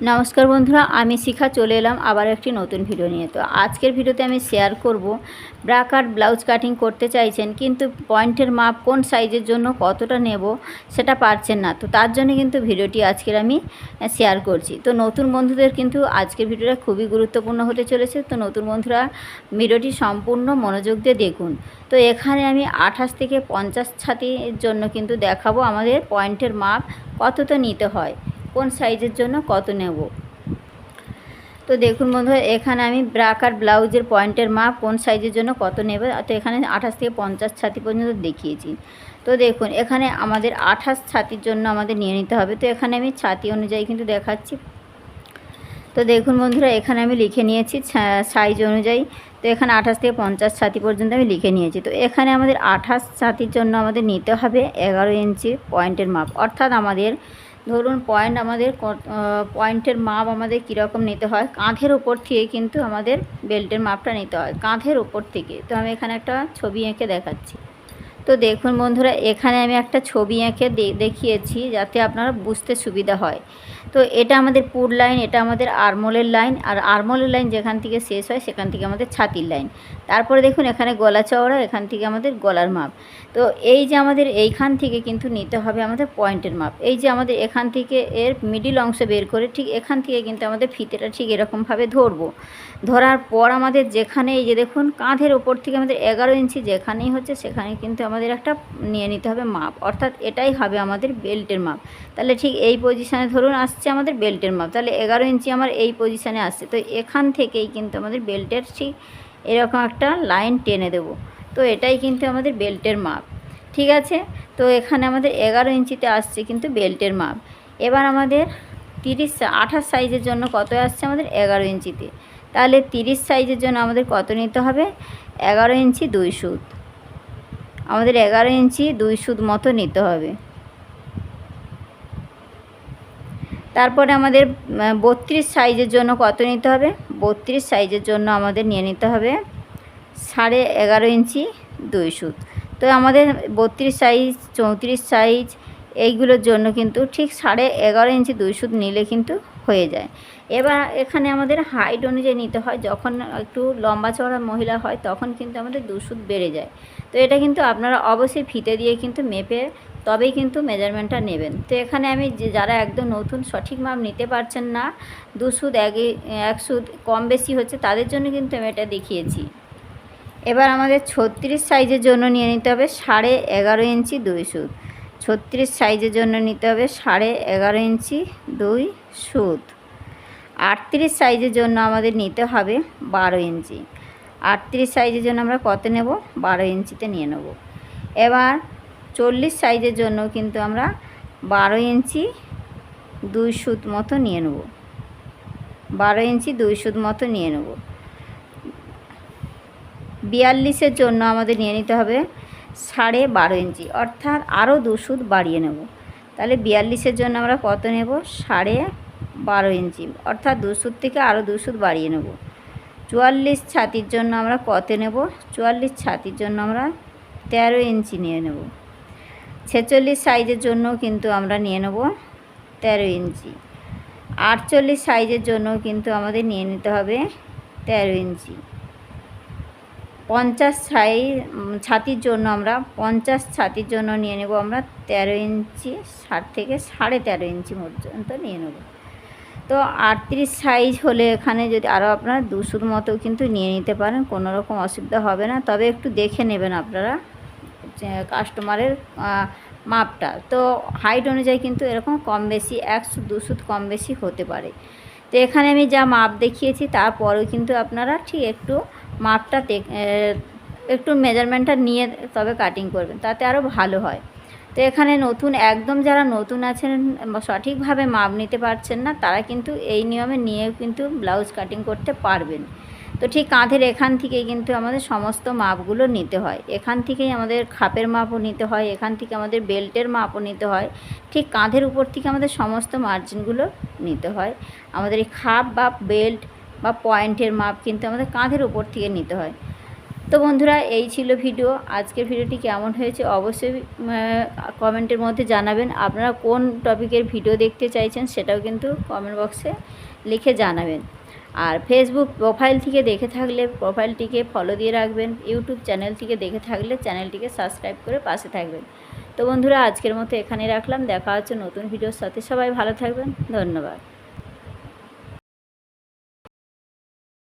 নমস্কার বন্ধুরা, আমি শিখা, চলে এলাম আবার একটি নতুন ভিডিও নিয়ে। তো আজকের ভিডিওতে আমি শেয়ার করব ব্রা কাট ব্লাউজ কাটিং করতে চাইছেন, কিন্তু পয়েন্টের মাপ কোন সাইজের জন্য কতটা নেব সেটা পারছেন না। তো তার জন্য কিন্তু ভিডিওটি আজকের আমি শেয়ার করছি। তো নতুন বন্ধুদের কিন্তু আজকের ভিডিওটা খুবই গুরুত্বপূর্ণ হতে চলেছে। তো নতুন বন্ধুরা ভিডিওটি সম্পূর্ণ মনোযোগ দিয়ে দেখুন। তো এখানে আমি আঠাশ থেকে পঞ্চাশ ছাতির জন্য কিন্তু দেখাবো আমাদের পয়েন্টের মাপ কতটা নিতে হয়। কোন সাইজের জন্য কত নেব? তো দেখুন বন্ধুরা, এখানে আমি ব্রাক আর ব্লাউজের পয়েন্টের মাপ কোন সাইজের জন্য কত নেবে, তো এখানে আঠাশ থেকে পঞ্চাশ ছাতি পর্যন্ত দেখিয়েছি। তো দেখুন, এখানে আমাদের আঠাশ ছাতির জন্য আমাদের নিয়ে নিতে হবে। তো এখানে আমি ছাতি অনুযায়ী কিন্তু দেখাচ্ছি। তো দেখুন বন্ধুরা, এখানে আমি লিখে নিয়েছি সাইজ অনুযায়ী। তো এখানে আঠাশ থেকে পঞ্চাশ ছাতি পর্যন্ত আমি লিখে নিয়েছি। তো এখানে আমাদের আঠাশ ছাতির জন্য আমাদের নিতে হবে এগারো ইঞ্চি পয়েন্টের মাপ। অর্থাৎ আমাদের ধরুন পয়েন্ট আমাদের পয়েন্টের মাপ আমাদের কীরকম নিতে হয়? কাঁধের ওপর থেকে কিন্তু আমাদের বেল্টের মাপটা নিতে হয়। কাঁধের ওপর থেকে। তো আমি এখানে একটা ছবি এঁকে দেখাচ্ছি। তো দেখুন বন্ধুরা, এখানে আমি একটা ছবি এঁকে দেখিয়েছি যাতে আপনারা বুঝতে সুবিধা হয়। তো এটা আমাদের পুর লাইন, এটা আমাদের আরমোলের লাইন, আর আরমোলের লাইন যেখান থেকে শেষ হয় সেখান থেকে আমাদের ছাতির লাইন। তারপরে দেখুন এখানে গলা চওড়া, এখান থেকে আমাদের গলার মাপ। তো এই যে আমাদের এইখান থেকে কিন্তু নিতে হবে আমাদের পয়েন্টের মাপ। এই যে আমাদের এখান থেকে এর মিডিল অংশ বের করে ঠিক এখান থেকে কিন্তু আমাদের ফিতেটা ঠিক এরকমভাবে ধরবো। ধরার পর আমাদের যেখানে এই যে দেখুন কাঁধের ওপর থেকে আমাদের এগারো ইঞ্চি যেখানেই হচ্ছে সেখানে কিন্তু আমাদের একটা নিয়ে নিতে হবে মাপ। অর্থাৎ এটাই হবে আমাদের বেল্টের মাপ। তাহলে ঠিক এই পজিশানে ধরুন আসছে আমাদের বেল্টের মাপ। তাহলে এগারো ইঞ্চি আমার এই পজিশানে আসছে তো এখান থেকেই কিন্তু আমাদের বেল্টের ঠিক এরকম একটা লাইন টেনে দেবো। তো এটাই কিন্তু আমাদের বেল্টের মাপ। ঠিক আছে? তো এখানে আমাদের এগারো ইঞ্চিতে আসছে কিন্তু বেল্টের মাপ। এবার আমাদের তিরিশ আঠাশ সাইজের জন্য কত আসছে আমাদের এগারো ইঞ্চিতে? তাহলে তিরিশ সাইজের জন্য আমাদের কত নিতে হবে? এগারো ইঞ্চি দুই সুদ আমাদের এগারো ইঞ্চি দুই সুদ মতো নিতে হবে। তারপরে আমাদের বত্রিশ সাইজের জন্য কত নিতে হবে? বত্রিশ সাইজের জন্য আমাদের নিয়ে নিতে হবে সাড়ে এগারো ইঞ্চি দুই সুদ তো আমাদের বত্রিশ সাইজ, চৌত্রিশ সাইজ এইগুলোর জন্য কিন্তু ঠিক সাড়ে এগারো ইঞ্চি দুই সুদ নিলে কিন্তু হয়ে যায়। এবার এখানে আমাদের হাইট অনুযায়ী নিতে হয়। যখন একটু লম্বা চড়া মহিলা হয় তখন কিন্তু আমাদের দুশুদ বেড়ে যায়। তো এটা কিন্তু আপনারা অবশ্যই ফিতে দিয়ে কিন্তু মেপে তবেই কিন্তু মেজারমেন্টটা নেবেন। তো এখানে আমি যে, যারা একদম নতুন সঠিক মাপ নিতে পারছেন না, দু সুদ, এক এক সুদ কম বেশি হচ্ছে, তাদের জন্য কিন্তু আমি এটা দেখিয়েছি। এবার আমাদের ছত্রিশ সাইজের জন্য নিয়ে নিতে হবে সাড়ে এগারো ইঞ্চি দুই সুদ। ছত্রিশ সাইজের জন্য নিতে হবে সাড়ে এগারো ইঞ্চি দুই সুদ। আটত্রিশ সাইজের জন্য আমাদের নিতে হবে বারো ইঞ্চি। আটত্রিশ সাইজের জন্য আমরা কত নেব? বারো ইঞ্চিতে নিয়ে নেব। এবার চল্লিশ সাইজের জন্য কিন্তু আমরা বারো ইঞ্চি দুই সুত মতো নিয়ে নেব। বারো ইঞ্চি দুই সুত মতো নিয়ে নেব। বিয়াল্লিশের জন্য আমাদের নিয়ে নিতে হবে সাড়ে বারো ইঞ্চি, অর্থাৎ আরও দু সুদ বাড়িয়ে নেব। তাহলে বিয়াল্লিশের জন্য আমরা কত নেব? সাড়ে বারো ইঞ্চি, অর্থাৎ দু সুদ থেকে আরও দু সুদ বাড়িয়ে নেব। চুয়াল্লিশ ছাতির জন্য আমরা কত নেব? চুয়াল্লিশ ছাতির জন্য আমরা তেরো ইঞ্চি নিয়ে নেব। ছেচল্লিশ সাইজের জন্য কিন্তু আমরা নিয়ে নেব তেরো ইঞ্চি। আটচল্লিশ সাইজের জন্য কিন্তু আমাদের নিয়ে নিতে হবে তেরো ইঞ্চি। পঞ্চাশ ছাই ছাতির জন্য আমরা পঞ্চাশ ছাতির জন্য নিয়ে নেব আমরা তেরো ইঞ্চি, ষাট থেকে সাড়ে তেরো ইঞ্চি পর্যন্ত নিয়ে নেব। তো আটত্রিশ সাইজ হলে এখানে যদি আরও আপনারা দুশোর মতো কিন্তু নিয়ে নিতে পারেন, কোনো রকম অসুবিধা হবে না। তবে একটু দেখে নেবেন আপনারা। কাস্টমারের মাপটা। তো হাইট অনুযায়ী কিন্তু এরকম কম বেশি একশো, দুশো কম বেশি হতে পারে। তো এখানে আমি যা মাপ দেখিয়েছি, তারপরেও কিন্তু আপনারা ঠিক একটু মাপটা একটু মেজারমেন্টটা নিয়ে তবে কাটিং করবেন, তাতে আরও ভালো হয়। তো এখানে নতুন, একদম যারা নতুন আছেন সঠিকভাবে মাপ নিতে পারছেন না, তারা কিন্তু এই নিয়মে নিয়ে কিন্তু ব্লাউজ কাটিং করতে পারবেন। তো ঠিক কাঁধের এখান থেকেই কিন্তু আমাদের সমস্ত মাপগুলো নিতে হয়। এখান থেকেই আমাদের খাপের মাপও নিতে হয়, এখান থেকে আমাদের বেল্টের মাপও নিতে হয়। ঠিক কাঁধের উপর থেকে আমাদের সমস্ত মার্জিনগুলো নিতে হয়। আমাদের এই খাপ বা বেল্ট বা পয়েন্টের মাপ কিন্তু আমাদের কাঁধের উপর থেকে নিতে হয়। তো বন্ধুরা, এই ছিল ভিডিও। আজকের ভিডিওটি কেমন হয়েছে অবশ্যই কমেন্টের মধ্যে জানাবেন। আপনারা কোন টপিকের ভিডিও দেখতে চাইছেন সেটাও কিন্তু কমেন্ট বক্সে লিখে জানাবেন। আর ফেসবুক প্রোফাইল থেকে দেখে থাকলে প্রোফাইলটিকে ফলো দিয়ে রাখবেন ইউটিউব চ্যানেল থেকে দেখে থাকলে চ্যানেলটিকে সাবস্ক্রাইব করে পাশে থাকবেন। তো বন্ধুরা, আজকের মতো এখানে রাখলাম। দেখা হচ্ছে নতুন ভিডিওর সাথে। সবাই ভালো থাকবেন। ধন্যবাদ।